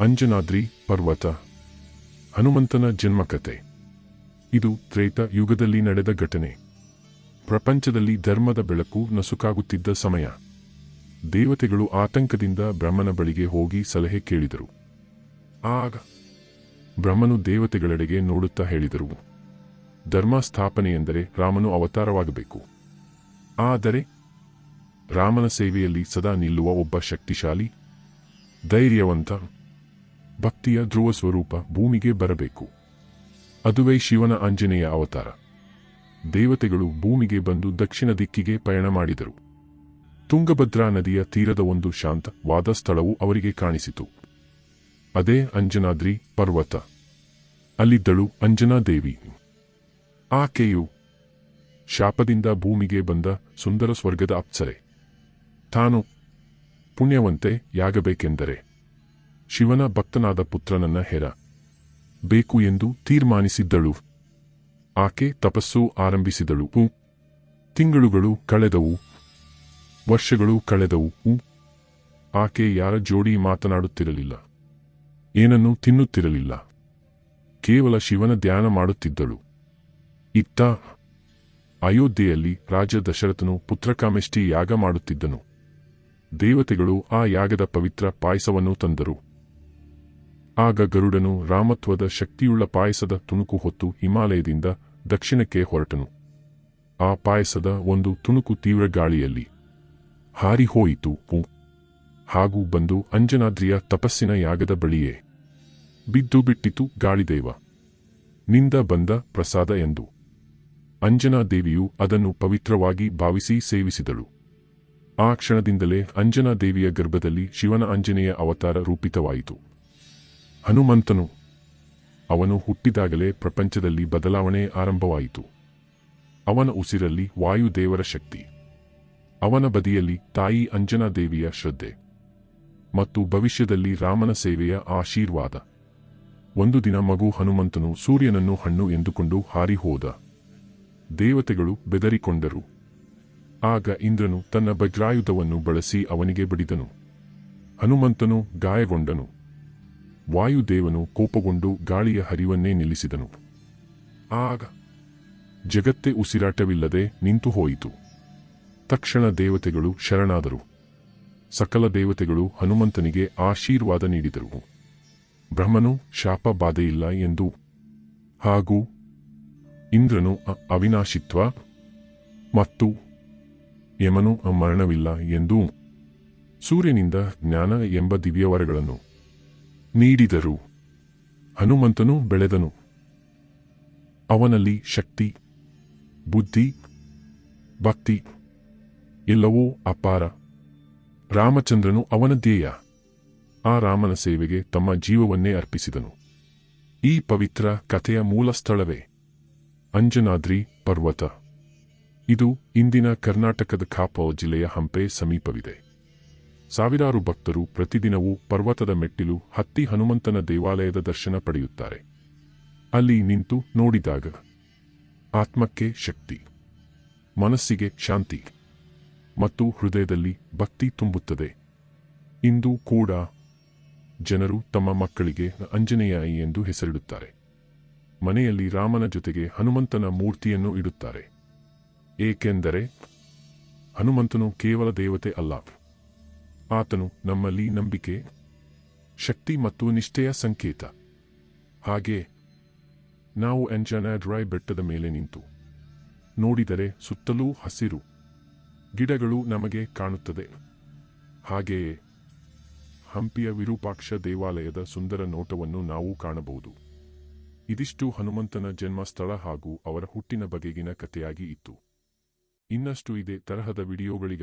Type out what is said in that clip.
ಅಂಜನಾದ್ರಿ ಪರ್ವತ. ಹನುಮಂತನ ಜನ್ಮಕತೆ ಇದು ತ್ರೇತ ಯುಗದಲ್ಲಿ ನಡೆದ ಘಟನೆ. ಪ್ರಪಂಚದಲ್ಲಿ ಧರ್ಮದ ಬೆಳಕು ನಸುಕಾಗುತ್ತಿದ್ದ ಸಮಯ. ದೇವತೆಗಳು ಆತಂಕದಿಂದ ಬ್ರಹ್ಮನ ಬಳಿಗೆ ಹೋಗಿ ಸಲಹೆ ಕೇಳಿದರು. ಆಗ ಬ್ರಹ್ಮನು ದೇವತೆಗಳೆಡೆಗೆ ನೋಡುತ್ತಾ ಹೇಳಿದರು. ಧರ್ಮ ಸ್ಥಾಪನೆಯೆಂದರೆ ರಾಮನು ಅವತಾರವಾಗಬೇಕು. ಆದರೆ ರಾಮನ ಸೇವೆಯಲ್ಲಿ ಸದಾ ನಿಲ್ಲುವ ಒಬ್ಬ ಶಕ್ತಿಶಾಲಿ, ಧೈರ್ಯವಂತ ಭಕ್ತಿಯ ಧ್ರುವ ಸ್ವರೂಪ ಭೂಮಿಗೆ ಬರಬೇಕು. ಅದುವೇ ಶಿವನ ಆಂಜನೇಯ ಅವತಾರ. ದೇವತೆಗಳು ಭೂಮಿಗೆ ಬಂದು ದಕ್ಷಿಣ ದಿಕ್ಕಿಗೆ ಪಯಣ ಮಾಡಿದರು. ತುಂಗಭದ್ರಾ ನದಿಯ ತೀರದ ಒಂದು ಶಾಂತವಾದ ಸ್ಥಳವು ಅವರಿಗೆ ಕಾಣಿಸಿತು. ಅದೇ ಅಂಜನಾದ್ರಿ ಪರ್ವತ. ಅಲ್ಲಿದ್ದಳು ಅಂಜನಾದೇವಿ ಆಕೆಯು ಶಾಪದಿಂದ ಭೂಮಿಗೆ ಬಂದ ಸುಂದರ ಸ್ವರ್ಗದ ಅಪ್ಸರೆ. ತಾನು ಪುಣ್ಯವಂತೆ ಯಾಗಬೇಕೆಂದರೆ ಶಿವನ ಭಕ್ತನಾದ ಪುತ್ರನನ್ನ ಹೆರ. ಬೇಕು ಎಂದು ತೀರ್ಮಾನಿಸಿದ್ದಳು. ಆಕೆ ತಪಸ್ಸು ಆರಂಭಿಸಿದಳು. ತಿಂಗಳುಗಳು ಕಳೆದವು. ವರ್ಷಗಳು ಕಳೆದವು. ಆಕೆ ಯಾರ ಜೋಡಿ ಮಾತನಾಡುತ್ತಿರಲಿಲ್ಲ. ಏನನ್ನೂ ತಿನ್ನುತ್ತಿರಲಿಲ್ಲ. ಕೇವಲ ಶಿವನ ಧ್ಯಾನ ಮಾಡುತ್ತಿದ್ದಳು. ಇತ್ತ ಅಯೋಧ್ಯೆಯಲ್ಲಿ ರಾಜ ದಶರಥನು ಪುತ್ರಕಾಮೆಷ್ಟಿ ಯಾಗ ಮಾಡುತ್ತಿದ್ದನು. ದೇವತೆಗಳು ಆ ಯಾಗದ ಪವಿತ್ರ ಪಾಯಸವನ್ನು ತಂದರು. ಆಗ ಗರುಡನು ರಾಮತ್ವದ ಶಕ್ತಿಯುಳ್ಳ ಪಾಯಸದ ತುಣುಕು ಹೊತ್ತು ಹಿಮಾಲಯದಿಂದ ದಕ್ಷಿಣಕ್ಕೆ ಹೊರಟನು. ಆ ಪಾಯಸದ ಒಂದು ತುಣುಕು ತೀವ್ರ ಗಾಳಿಯಲ್ಲಿ ಹಾರಿಹೋಯಿತು. ಹಾಗೂ ಬಂದು ಅಂಜನಾದ್ರಿಯ ತಪಸ್ಸಿನ ಯಾಗದ ಬಳಿಯೇ ಬಿದ್ದು ಬಿಟ್ಟಿತು ಗಾಳಿದೇವ. ನಿಂದ ಬಂದ ಪ್ರಸಾದ ಎಂದು ಅಂಜನಾದೇವಿಯು ಅದನ್ನು ಪವಿತ್ರವಾಗಿ ಭಾವಿಸಿ ಸೇವಿಸಿದಳು. ಆ ಕ್ಷಣದಿಂದಲೇ ಅಂಜನಾದೇವಿಯ ಗರ್ಭದಲ್ಲಿ ಶಿವನ ಆಂಜನೇಯ ಅವತಾರ ರೂಪಿತವಾಯಿತು. ಹನುಮಂತನು ಅವನು ಹುಟ್ಟಿದಾಗಲೇ ಪ್ರಪಂಚದಲ್ಲಿ ಬದಲಾವಣೆ ಆರಂಭವಾಯಿತು. ಅವನ ಉಸಿರಲ್ಲಿ ವಾಯುದೇವರ ಶಕ್ತಿ, ಅವನ ಬದಿಯಲ್ಲಿ ತಾಯಿ ಅಂಜನಾದೇವಿಯ ಶ್ರದ್ಧೆ ಮತ್ತು ಭವಿಷ್ಯದಲ್ಲಿ ರಾಮನ ಸೇವೆಯ ಆಶೀರ್ವಾದ. ಒಂದು ದಿನ ಮಗು ಹನುಮಂತನು ಸೂರ್ಯನನ್ನು ಹಣ್ಣು ಎಂದುಕೊಂಡು ಹಾರಿಹೋದ. ದೇವತೆಗಳು ಬೆದರಿಕೊಂಡರು. ಆಗ ಇಂದ್ರನು ತನ್ನ ಬಜ್ರಾಯುಧವನ್ನು ಬಳಸಿ ಅವನಿಗೆ ಬಡಿದನು. ಹನುಮಂತನು ಗಾಯಗೊಂಡನು. ವಾಯುದೇವನು ಕೋಪಗೊಂಡು ಗಾಳಿಯ ಹರಿವನ್ನೇ ನಿಲ್ಲಿಸಿದನು. ಆಗ ಜಗತ್ತೇ ಉಸಿರಾಟವಿಲ್ಲದೆ ನಿಂತು ಹೋಯಿತು. ತಕ್ಷಣ ದೇವತೆಗಳು ಶರಣಾದರು. ಸಕಲ ದೇವತೆಗಳು ಹನುಮಂತನಿಗೆ ಆಶೀರ್ವಾದ ನೀಡಿದರು. ಬ್ರಹ್ಮನು ಶಾಪ ಬಾಧೆಯಿಲ್ಲ ಎಂದು ಹಾಗೂ ಇಂದ್ರನು ಅವಿನಾಶಿತ್ವ ಮತ್ತು ಯಮನು ಮರಣವಿಲ್ಲ ಎಂದು ಸೂರ್ಯನಿಂದ ಜ್ಞಾನ ಎಂಬ ದಿವ್ಯವರಗಳನ್ನು ನೀಡಿದರು. ಹನುಮಂತನು ಬೆಳೆದನು. ಅವನಲ್ಲಿ ಶಕ್ತಿ, ಬುದ್ಧಿ, ಭಕ್ತಿ, ಎಲ್ಲವೂ ಅಪಾರ. ರಾಮಚಂದ್ರನು ಅವನ ಧ್ಯೇಯ. ಆ ರಾಮನ ಸೇವೆಗೆ ತಮ್ಮ ಜೀವವನ್ನೇ ಅರ್ಪಿಸಿದನು. ಈ ಪವಿತ್ರ ಕಥೆಯ ಮೂಲ ಸ್ಥಳವೇ? ಅಂಜನಾದ್ರಿ ಪರ್ವತ. ಇದು ಇಂದಿನ ಕರ್ನಾಟಕದ ಕಾಪೋ ಜಿಲ್ಲೆಯ ಹಂಪೆ ಸಮೀಪವಿದೆ. ಸಾವಿರಾರು ಭಕ್ತರು ಪ್ರತಿದಿನವೂ ಪರ್ವತದ ಮೆಟ್ಟಿಲು ಹತ್ತಿ ಹನುಮಂತನ ದೇವಾಲಯದ ದರ್ಶನ ಪಡೆಯುತ್ತಾರೆ. ಅಲ್ಲಿ ನಿಂತು ನೋಡಿದಾಗ ಆತ್ಮಕ್ಕೆ ಶಕ್ತಿ, ಮನಸ್ಸಿಗೆ ಶಾಂತಿ ಮತ್ತು ಹೃದಯದಲ್ಲಿ ಭಕ್ತಿ ತುಂಬುತ್ತದೆ. ಇಂದು ಕೂಡ ಜನರು ತಮ್ಮ ಮಕ್ಕಳಿಗೆ ಅಂಜನೇಯಾಯಿ ಎಂದು ಹೆಸರಿಡುತ್ತಾರೆ. ಮನೆಯಲ್ಲಿ ರಾಮನ ಜೊತೆಗೆ ಹನುಮಂತನ ಮೂರ್ತಿಯನ್ನು ಇಡುತ್ತಾರೆ. ಏಕೆಂದರೆ ಹನುಮಂತನು ಕೇವಲ ದೇವತೆ ಅಲ್ಲ. ಆತನು ನಮ್ಮಲ್ಲಿ ನಂಬಿಕೆ, ಶಕ್ತಿ ಮತ್ತು ನಿಷ್ಠೆಯ ಸಂಕೇತ. ಹಾಗೆ ನಾವು ಎಂಜನಾಡ್ರಾಯ್ ಬೆಟ್ಟದ ಮೇಲೆ ನಿಂತು, ನೋಡಿದರೆ ಸುತ್ತಲೂ ಹಸಿರು ಗಿಡಗಳು ನಮಗೆ ಕಾಣುತ್ತದೆ. ಹಾಗೆಯೇ ಹಂಪಿಯ ವಿರೂಪಾಕ್ಷ ದೇವಾಲಯದ ಸುಂದರ ನೋಟವನ್ನು ನಾವು ಕಾಣಬಹುದು. ಇದಿಷ್ಟು ಹನುಮಂತನ ಜನ್ಮಸ್ಥಳ ಹಾಗೂ ಅವರ ಹುಟ್ಟಿನ ಬಗೆಗಿನ ಕಥೆಯಾಗಿ ಇತ್ತು. ಇನ್ನಷ್ಟು ಇದೇ ತರಹದ ವಿಡಿಯೋಗಳಿಗಾಗಿ